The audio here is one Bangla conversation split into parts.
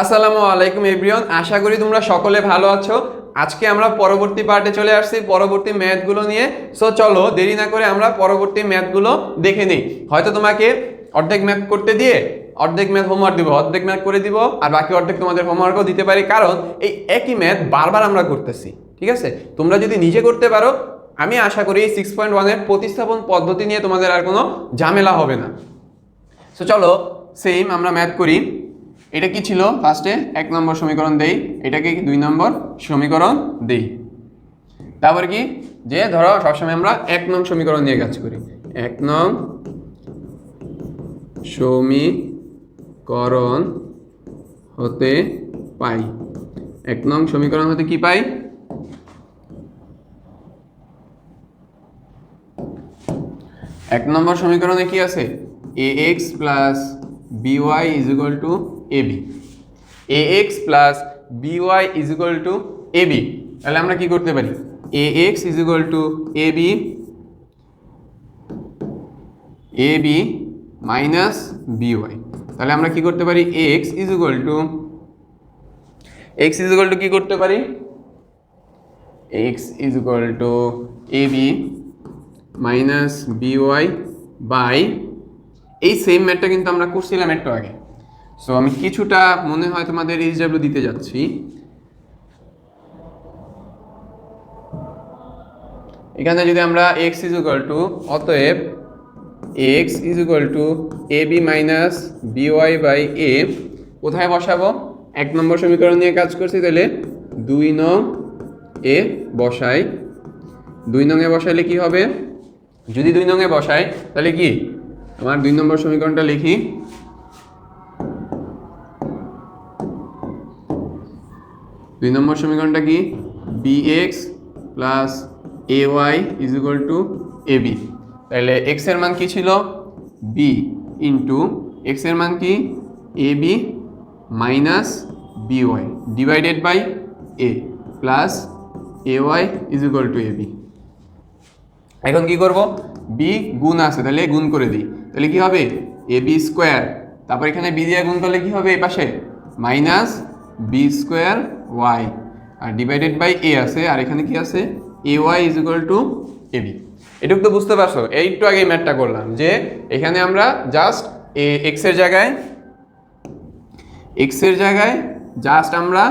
আসসালামু আলাইকুম এভরিওয়ান, আশা করি তোমরা সকলে ভালো আছো। আজকে আমরা পরবর্তী পার্টে চলে আসছি পরবর্তী ম্যাথগুলো নিয়ে। সো চলো, দেরি না করে আমরা পরবর্তী ম্যাথগুলো দেখে নিই। হয়তো তোমাকে অর্ধেক ম্যাথ করতে দিয়ে অর্ধেক ম্যাথ হোমওয়ার্ক দিব, অর্ধেক ম্যাথ করে দিব, আর বাকি অর্ধেক তোমাদের হোমওয়ার্কও দিতে পারি। কারণ এই একই ম্যাথ বারবার আমরা করতেছি, ঠিক আছে? তোমরা যদি নিজে করতে পারো, আমি আশা করি এই সিক্স পয়েন্ট ওয়ানের প্রতিস্থাপন পদ্ধতি নিয়ে তোমাদের আর কোনো ঝামেলা হবে না। সো চলো সেম আমরা ম্যাথ করি। এটা কি ছিল? ফার্স্টে এক নম্বর সমীকরণ দেই। এটাকে দুই নম্বর সমীকরণ দেই। তারপর কি? যে ধরো, সবসময় আমরা এক নং সমীকরণ নিয়ে কাজ করি। এক নং সমীকরণ হতে পাই। এক নং সমীকরণ হতে কি পাই? এক নম্বর সমীকরণে কি আছে? A x plus b y is equal to a b a x plus b y is equal to a b তাহলে আমরা কি করতে পারি? A x is equal to a b a b minus b y তাহলে আমরা কি করতে পারি? X is equal to x is equal to কি করতে পারি? X is equal to a b minus b y by এই সেম ম্যাটটা কিন্তু আমরা করছিলাম একটু আগে। সো আমি কিছুটা মনে হয় তোমাদের এইচ দিতে যাচ্ছি। এখানে যদি আমরা এক্স ইজ ইকুয়াল টু অতএব x is equal to a b minus b y by a কোথায় বসাবো? এক নম্বর সমীকরণ নিয়ে কাজ করছি, তাহলে দুই নং এ বসাই। দুই নংয়ে বসাইলে কি হবে? যদি দুই নংয়ে বসাই, তাহলে কি? আমার দুই নম্বর সমীকরণটা লিখি। দুই নম্বর সমীকরণটা কি? B x plus a y is equal to a b তাহলে এক্সের মান কি ছিল? বি ইন্টু এক্সের মান কি? A b minus b y divided by a plus a y is equal to a b এখন কি করব? বি গুণ আছে, তাহলে গুণ করে দিই। তাহলে কি হবে? এ বি স্কোয়ার তারপর এখানে বি দিয়ে গুণ করলে কি হবে? এই পাশে। মাইনাস বি স্কোয়ার ওয়াই আর ডিভাইডেড বাই এ আছে, আর এখানে কি আছে? A y is equal to a b এটুকু তো বুঝতে পারছ? এই একটু আগে ম্যাটটা করলাম যে এখানে আমরা জাস্ট এ এক্সের জায়গায় এক্সের জায়গায় জাস্ট আমরা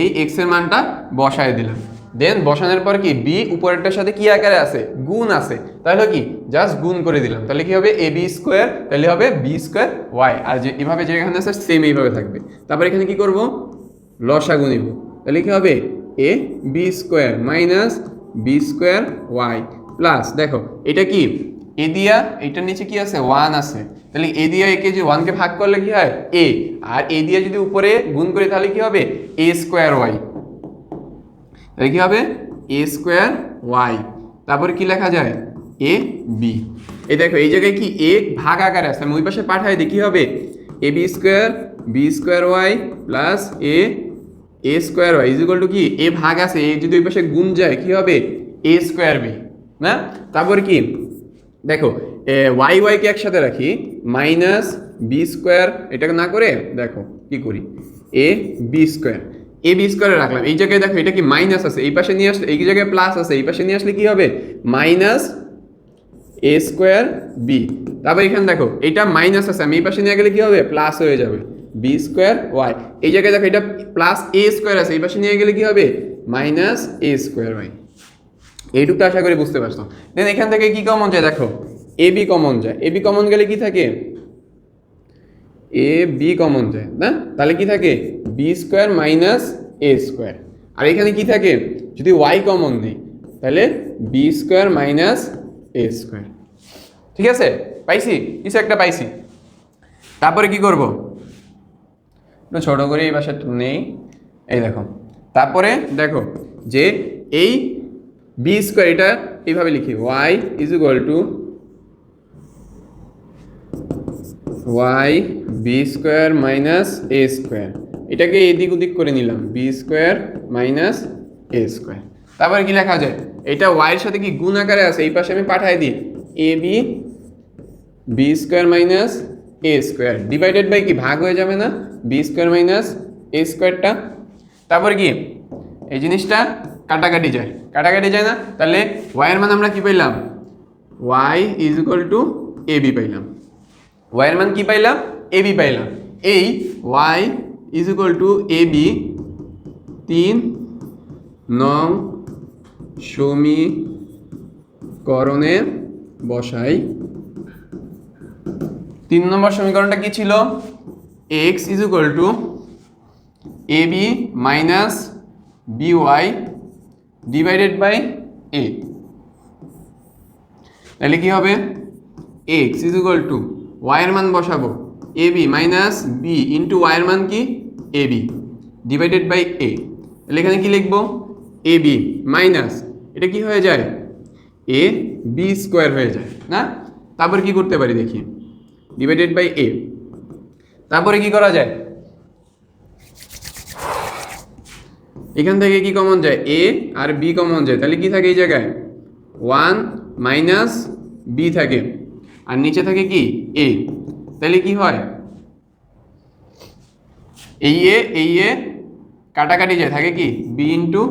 এই এক্সের মানটা বসায় দিলাম। দেন বসানোর পর কি? বি উপরেরটার সাথে কি আকারে আছে? গুণ আছে। তাহলে কি? জাস্ট গুণ করে দিলাম। তাহলে কি হবে? এ বি স্কোয়ার তাহলে হবে বি স্কোয়ার ওয়াই আর যে এভাবে যেখানে আছে সেম এইভাবে থাকবে। তারপর এখানে কি করব? লসাগু নিব। তাহলে কি হবে? A b square minus b square y plus দেখো, এটা কি? এ দিয়া, এটার নিচে কি আছে? ওয়ান আছে। তাহলে এ দিয়া একে যে ওয়ানকে ভাগ করলে কি হয়? এ আর এ দিয়া যদি উপরে গুণ করি, তাহলে কি হবে? এ স্কোয়ার ওয়াই তাহলে কি হবে? এ স্কোয়ার ওয়াই তারপরে কি লেখা যায়? এ বি এই দেখো, এই জায়গায় কি এ ভাগ আকারে আছে? আমি ওই পাশে পাঠাই দিই, কি হবে? A b square b square y plus a a square y is to কি? এ ভাগ আছে এ যদি ওই পাশে গুণ যায়, কি হবে? এ স্কোয়ার বি না? তারপর কি? দেখো ওয়াই ওয়াইকে একসাথে রাখি মাইনাস বি স্কোয়ার এটাকে না করে, দেখো, কি করি? A b square a b স্কোয়ারে রাখলাম। এই জায়গায় দেখো, এটা কি মাইনাস আছে? এই পাশে নিয়ে আসলে, এই জায়গায় প্লাস আছে, এই পাশে নিয়ে আসলে কি হবে? মাইনাস এ স্কোয়ার বি তারপর এখানে দেখো, এটা মাইনাস আছে, আমি এই পাশে নিয়ে গেলে কি হবে? প্লাস হয়ে যাবে। বি স্কোয়ার ওয়াই এই জায়গায় দেখো এটা প্লাস এ স্কোয়ার আছে, এই পাশে নিয়ে গেলে কি হবে? মাইনাস এ স্কোয়ার ওয়াই এইটুকু আশা করি বুঝতে পারছ। দেন এখান থেকে কি কমন যায়? দেখো এ বি কমন যায়। এ বি কমন গেলে কি থাকে? এ বি কমন যায়। না? তাহলে কি থাকে? B square minus a square আর এখানে কি থাকে? যদি ওয়াই কমন নেই, তাহলে b square minus a square ঠিক আছে? পাইছি? কিছু একটা পাইছি। তারপরে কি করব? একটু ছোটো করে এই বাসাটা নেই। এই দেখো। তারপরে দেখো যে এই বি স্কোয়ার এটা এইভাবে লিখি। Y is equal to y b square minus a square এটাকে এদিক ওদিক করে নিলাম। B square minus a square তারপরে কি লেখা যায়? এটা ওয়াইয়ের সাথে কি গুণ আকারে আছে? এই পাশে আমি পাঠাই দিই। A b b square minus a square divided by কি? ভাগ হয়ে যাবে না? বি স্কোয়ার মাইনাস এ স্কোয়ারটা তারপর কি? এই জিনিসটা কাটাকাটি যায়। কাটাকাটি যায় না? তাহলে ওয়াইয়ের মান আমরা কি পাইলাম? Y is equal to a b পাইলাম। ওয়াইয়ের মান কি পাইলাম? এ বি পাইলাম। এই y is equal to a b তিন নং সমীকরণে বসাই তিন নম্বর সমীকরণটা কি ছিল? X is equal to a b minus b y divided by a তাহলে কি হবে? এক্স ইজ ইকুয়াল টু ওয়াইয়ের মান বসাবো। A b minus b into ওয়াইয়ের মান কি? A b divided by a তাহলে এখানে কি লিখব? এ বি মাইনাস এটা কি হয়ে যায়? এ বি স্কোয়ার হয়ে যায়, না? তারপর কি করতে পারি দেখি। ডিভাইডেড বাই এ তারপরে কি করা যায়? এখান থেকে কি কমন যায়? এ আর বি কমন যায়। তাহলে কি থাকে এই জায়গায়? ওয়ান মাইনাস বি থাকে। আর নিচে থাকে কি? এ তাহলে কি হয়? এই এ এই এ কাটাকাটি যায়। থাকে কি? বি ইন্টু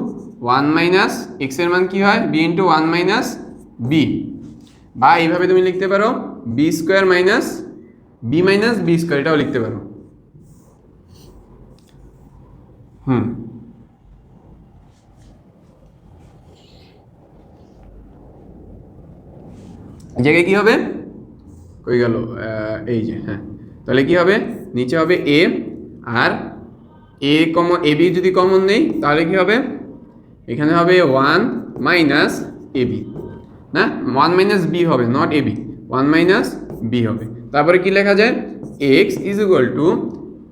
ওয়ান মাইনাস এক্সের মান কি হয়? B into one minus B বা এইভাবে তুমি লিখতে পারো। B square minus B minus B square এটাও লিখতে পারো। হুম। জায়গায় কি হবে? কই গেল? এই যে হ্যাঁ। তাহলে কি হবে? নিচে হবে এ আর এ কমন এ বি যদি কমন নেই, তাহলে কি হবে? এখানে হবে ওয়ান মাইনাস এ বি না? ওয়ান মাইনাস বি হবে not A B one minus B হবে। তারপরে কি লেখা যায়? এক্স ইজ ইকুয়াল টু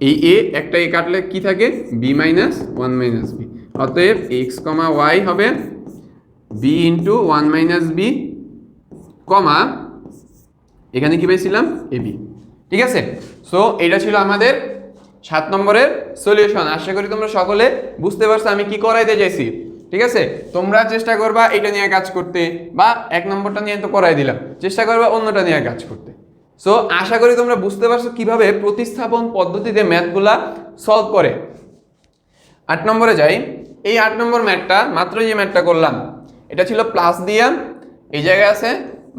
এই এ একটা এ কাটলে কি থাকে? B minus one minus B অতএব এক্স কমা ওয়াই হবে B into one minus B comma এখানে কি পেয়েছিলাম? এবি ঠিক আছে? সো এটা ছিল আমাদের সাত নম্বরের সলিউশন আশা করি তোমরা সকলে বুঝতে পারছ আমি কি করাইতে চাইছি। ঠিক আছে? তোমরা চেষ্টা করবা এটা নিয়ে কাজ করতে, বা এক নম্বরটা নিয়ে তো করাই দিলাম। চেষ্টা করবা অন্যটা নিয়ে কাজ করতে। সো আশা করি তোমরা বুঝতে পারছ কীভাবে প্রতিস্থাপন পদ্ধতিতে ম্যাথগুলা সলভ করে। আট নম্বরে যাই। এই আট নম্বর ম্যাথটা মাত্র যে ম্যাথটা করলাম, এটা ছিল প্লাস দিয়া, এই জায়গায় আছে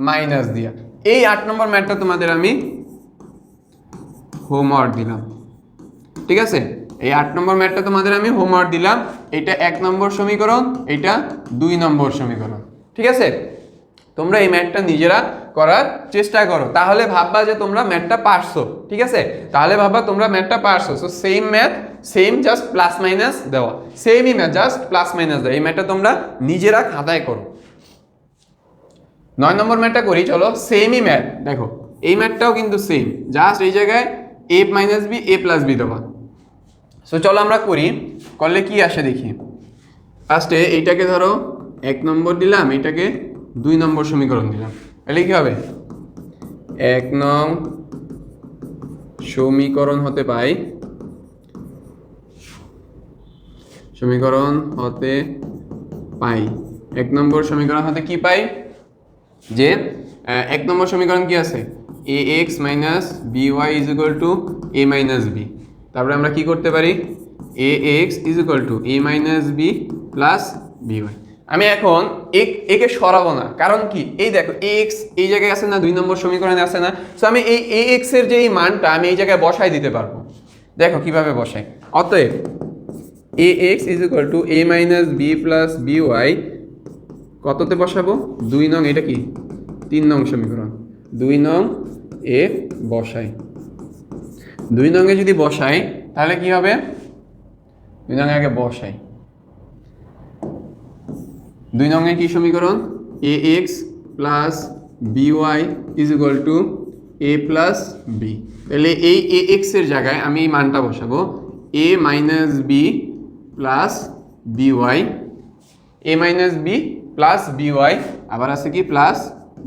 মাইনাস দিয়া। এই আট নম্বর ম্যাথটা তোমাদের আমি হোমওয়ার্ক দিলাম। ঠিক আছে? এই আট নম্বর ম্যাথটা তোমাদের আমি হোমওয়ার্ক দিলাম। এটা এক নম্বর সমীকরণ, এটা দুই নম্বর সমীকরণ। ঠিক আছে? তোমরা এই ম্যাথটা নিজেরা করার চেষ্টা করো। তাহলে ভাববা যে তোমরা ম্যাথটা পারছ। ঠিক আছে? তাহলে ভাববা তোমরা ম্যাটটা পারছ। So same math same just plus minus দেওয়া। সেমই ম্যাথ জাস্ট প্লাস মাইনাস দেওয়া। এই ম্যাটটা তোমরা নিজেরা খাতায় করো। নয় নম্বর ম্যাথটা করি, চলো। সেমই ম্যাথ দেখো, এই ম্যাথটাও কিন্তু সেম জাস্ট এই জায়গায় A minus B A plus B দেওয়া। সো চলো আমরা করি। করলে কি আসে দেখি। ফার্স্টে এইটাকে ধরো, এক নম্বর দিলাম এটাকে দুই নম্বর সমীকরণ দিলাম। তাহলে কি হবে? এক নং সমীকরণ হতে পাই। সমীকরণ হতে পাই। এক নম্বর সমীকরণ হতে কি পাই? যে এক নম্বর সমীকরণ কি আছে? A X minus B Y is to A minus B তারপরে আমরা কি করতে পারি? A X is equal to A minus B plus B Y আমি এখন এক একে সরাবো না। কারণ কি? এই দেখো এ এক্স এই জায়গায় আছে না? দুই নম্বর সমীকরণে আছে না? সো আমি এই এ এক্সের যে এই মানটা আমি এই জায়গায় বসাই দিতে পারব। দেখো কীভাবে বসাই। অতএব A X is equal to A minus B plus B Y কততে বসাবো? দুই নং, এটা কি? তিন নং সমীকরণ। দুই নং এ বসাই। দুই নঙ্গে যদি বসাই, তাহলে কি হবে? দুই নংয়ে আগে বসাই। দুই নংয়ে কি সমীকরণ? A X plus B Y is equal to A plus B তাহলে এই এ এক্সের জায়গায় আমি এই মানটা বসাবো। A minus B plus B Y A minus B plus B Y আবার আছে কি? প্লাস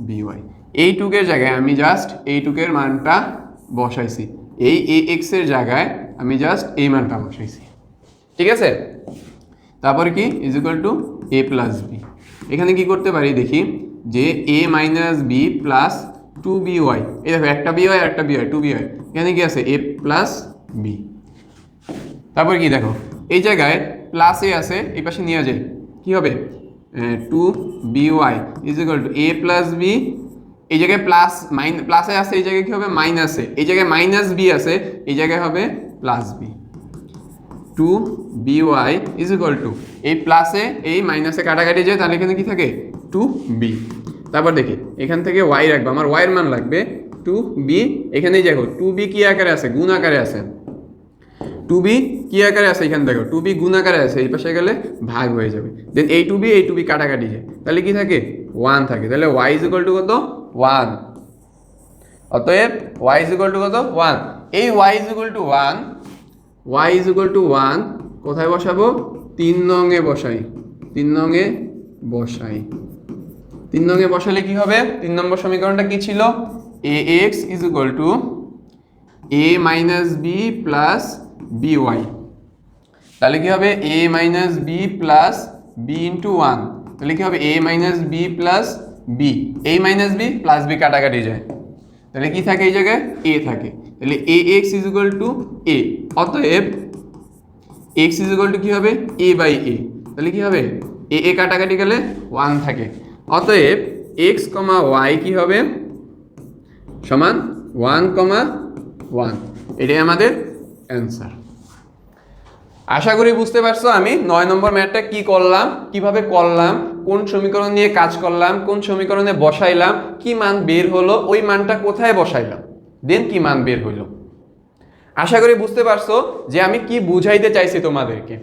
বি ওয়াই এই টুকের জায়গায় আমি জাস্ট এই টুকের মানটা বসাইছি। এই এ এক্সের জায়গায় আমি জাস্ট এই মানটা বসাইছি। ঠিক আছে? তারপরে কি? Is equal to A plus B এখানে কি করতে পারি? দেখি, যে A minus B plus two B Y এই দেখো, একটা বি ওয়াই একটা B Y two B Y এখানে কি আছে? এ প্লাস বি তারপর কি দেখো? এই জায়গায় প্লাস এ আছে, এই পাশে নিয়ে যায় কি হবে? Two B Y is equal to A plus B এই জায়গায় প্লাস মাইন প্লাসে আছে, এই জায়গায় কি হবে? মাইনাসে এই জায়গায় মাইনাস বি আছে, এই জায়গায় হবে plus B two B Y is equal to এই প্লাসে এই মাইনাসে কাটাকাটি যায়, তাহলে এখানে কি থাকে? টু বি তারপর দেখি, এখান থেকে ওয়াই রাখব। আমার ওয়াইয়ের মান লাগবে টু বি এখানেই দেখো টু বি কি আকারে আছে? গুণ আকারে আছে। টু বি কি আকারে আছে? এখানে দেখো টু বি গুণ আকারে আছে। এই পাশে গেলে ভাগ হয়ে যাবে। দেন এই টু বি এই টু বি কাটাকাটি যায়। তাহলে কি থাকে? ওয়ান থাকে। তাহলে ওয়াই ইজ ইকুয়াল টু কত? ওয়ান। অতএব ওয়াই ইজ টু কত? ওয়ান। এই Y is equal to one Y is equal to one কোথায় বসাবো? তিন নঙে বসাই। তিন নঙে বসাই। তিন নঙে বসালে কি হবে? তিন নম্বর সমীকরণটা কি ছিল? A X is equal to A minus B plus B Y তাহলে কি হবে? A minus B plus B into one তাহলে কি হবে? A minus B plus B A minus B plus B কাটাকাটি যায়। তাহলে কি থাকে এই জায়গায়? এ থাকে। তাহলে A X is equal to A অতএব এক্স ইজ ইকুয়াল টু কী হবে? এ বাই এ তাহলে কি হবে? এ এ কাটাকাটি গেলে ওয়ান থাকে। অতএব এক্স কমা ওয়াই কি হবে? সমান ওয়ান কমা ওয়ান এটাই আমাদের অ্যান্সার আশা করি বুঝতে পারছ আমি নয় নম্বর ম্যাটটা কি করলাম, কীভাবে করলাম, কোন সমীকরণ নিয়ে কাজ করলাম, কোন সমীকরণে বসাইলাম, কি মান বের হলো, ওই মানটা কোথায় বসাইলাম? দেন কি মান বের হইল আশা করি বুঝতে পারছ যে আমি কি বুঝাইতে চাইছি তোমাদেরকে।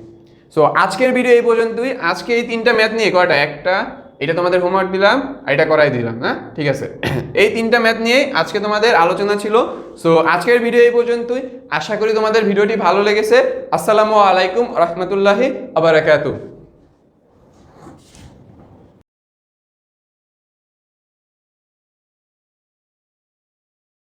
সো আজকের ভিডিও এই পর্যন্তই। আজকে এই তিনটা ম্যাথ নিয়ে কয়টা? একটা এটা তোমাদের হোমওয়ার্ক দিলাম, আর এটা করাই দিলাম হ্যাঁ? ঠিক আছে। এই তিনটা ম্যাথ নিয়ে আজকে তোমাদের আলোচনা ছিল। সো আজকের ভিডিও এই পর্যন্তই। আশা করি তোমাদের ভিডিওটি ভালো লেগেছে। আসসালামু আলাইকুম, রহমতুল্লাহি আবরাকাতু